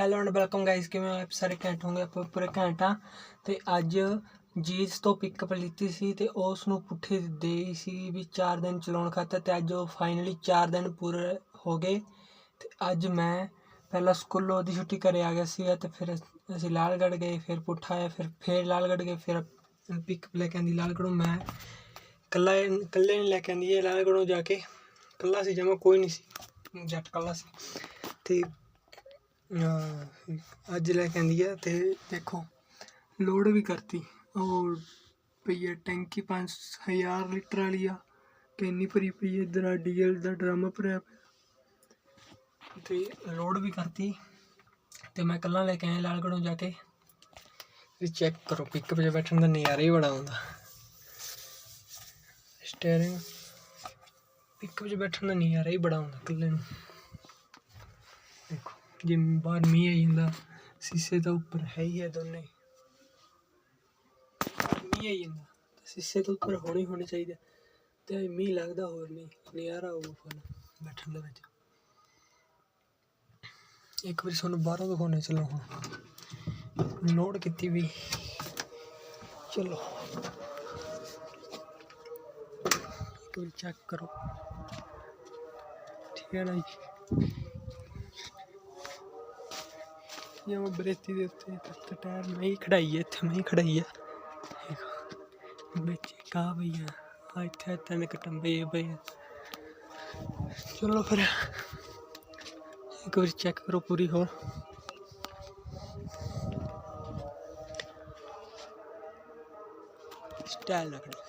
Hello and welcome guys, ਕਿਵੇਂ ਹੋ? ਆਪ ਸਾਰੇ ਘੈਂਟ ਹੋਗੇ ਆਪਾਂ ਪੂਰੇ ਘੈਂਟ ਆ ਤੇ ਅੱਜ ਜੀਸ ਤੋਂ ਪਿਕਅਪ ਲਿੱਤੀ ਸੀ ਤੇ ਉਸ ਨੂੰ ਪੁੱਠੀ ਦੇਈ ਸੀ ਵੀ 4 ਦਿਨ ਚਲਾਉਣ ਖਾਤਰ ਤੇ ਅੱਜ ਉਹ ਫਾਈਨਲੀ 4 ਦਿਨ ਪੂਰੇ ਹੋ ਗਏ। ਤੇ ਅੱਜ ਮੈਂ ਪਹਿਲਾਂ ਸਕੂਲੋਂ ਦੀ ਛੁੱਟੀ ਘਰੇ ਆ ਗਿਆ ਸੀਗਾ ਤੇ ਫਿਰ ਅਸੀਂ ਲਾਲਗੜ੍ਹ ਗਏ, ਫਿਰ ਪੁੱਠਾ ਆਇਆ, ਫਿਰ, ਫੇਰ ਲਾਲਗੜ੍ਹ ਗਏ, ਫਿਰ ਪਿਕਅਪ ਲੈ ਕੇ ਆਂਦੀ ਲਾਲਗੜ੍ਹੋਂ। ਮੈਂ ਕੱਲਾ ਕੱਲੇ ਨਹੀਂ ਲੈ ਕੇ ਆਂਦੀ ਹੈ ਲਾਲਗੜ੍ਹੋਂ ਜਾ ਕੇ। ਕੱਲਾ ਸੀ ਜਮਾ, ਕੋਈ ਨਹੀਂ ਸੀ। ਜੱਟ ਕੱਲਾ ਸੀ। ਤੇ ਅੱਜ ਲੈ ਕੇ ਆਂਦੀ ਹੈ ਤੇ ਦੇਖੋ, ਲੋਡ ਵੀ ਕਰਤੀ। ਉਹ ਪਈ ਹੈ ਟੈਂਕੀ 5000 ਲੀਟਰ ਵਾਲੀ ਆ ਕਿੰਨੀ ਭਰੀ ਪਈ ਹੈ ਇਧਰ ਆ ਡੀਜ਼ਲ ਦਾ ਡਰਮ ਭਰਿਆ ਪਿਆ। ਤੇ ਲੋਡ ਵੀ ਕਰਤੀ, ਤੇ ਮੈਂ ਕੱਲਾ ਲੈ ਕੇ ਆਇਆ ਲਾਲਗੜ੍ਹੋਂ ਜਾ ਕੇ। ਵੀ ਚੈੱਕ ਕਰੋ ਪਿਕਅਪ 'ਚ ਬੈਠਣ ਦਾ ਨਜ਼ਾਰਾ ਹੀ ਬੜਾ ਆਉਂਦਾ। ਸਟੀਅਰਿੰਗ ਪਿਕਅਪ 'ਚ ਬੈਠਣ ਦਾ ਨਜ਼ਾਰਾ ਹੀ ਬੜਾ ਆਉਂਦਾ ਇਕੱਲੇ ਨੂੰ। ਜੇ ਬਾਹਰ ਮੀਂਹ ਆਈ ਜਾਂਦਾ, ਸ਼ੀਸ਼ੇ ਤੋਂ ਉੱਪਰ ਹੈ ਹੀ ਹੈ ਦੋਨੇ। ਮੀਂਹ ਆਈ ਜਾਂਦਾ ਸ਼ੀਸ਼ੇ ਤੋਂ ਉੱਪਰ ਹੋਣੇ ਹੋਣੇ ਚਾਹੀਦੇ। ਤੇ ਮੀਂਹ ਲੱਗਦਾ ਹੋਰ ਨਹੀਂ, ਨਜ਼ਾਰਾ ਆਊਗਾ ਫੁੱਲ ਬੈਠਣ ਦੇ ਵਿੱਚ। ਇੱਕ ਵਾਰੀ ਤੁਹਾਨੂੰ ਬਾਹਰੋਂ ਦਿਖਾਉਣੇ ਚਲੋ ਹੁਣ। ਲੋਡ ਕੀਤੀ ਵੀ, ਚਲੋ। ਇੱਕ ਵਾਰੀ ਚੈੱਕ ਕਰੋ। ਠੀਕ ਹੈ ਨਾ ਜੀ? ਇਹ ਬਰੇਤੀ ਦੇ ਉੱਤੇ ਤੇ ਟਾਇਰ ਮੈਂ ਖੜਾਈ ਹੈ ਇੱਥੇ ਮੈਂ ਹੀ ਖੜਾਈ ਹੈ ਵਿੱਚ ਕਾ ਭਈਆ ਆ ਇੱਥੇ ਤਿੰਨ ਕਟੰਬੇ ਪਏ ਚਲੋ ਫਿਰ, ਇੱਕ ਵਾਰੀ ਚੈੱਕ ਕਰੋ ਪੂਰੀ ਹੋਰ ਸਟਾਈਲ ਰੱਖਣਾ।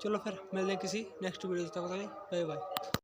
ਚਲੋ ਫਿਰ, ਮਿਲਦੇ ਕਿਸੇ ਨੈਕਸਟ ਵੀਡੀਓ ਤੱਕ ਬਾਏ ਬਾਏ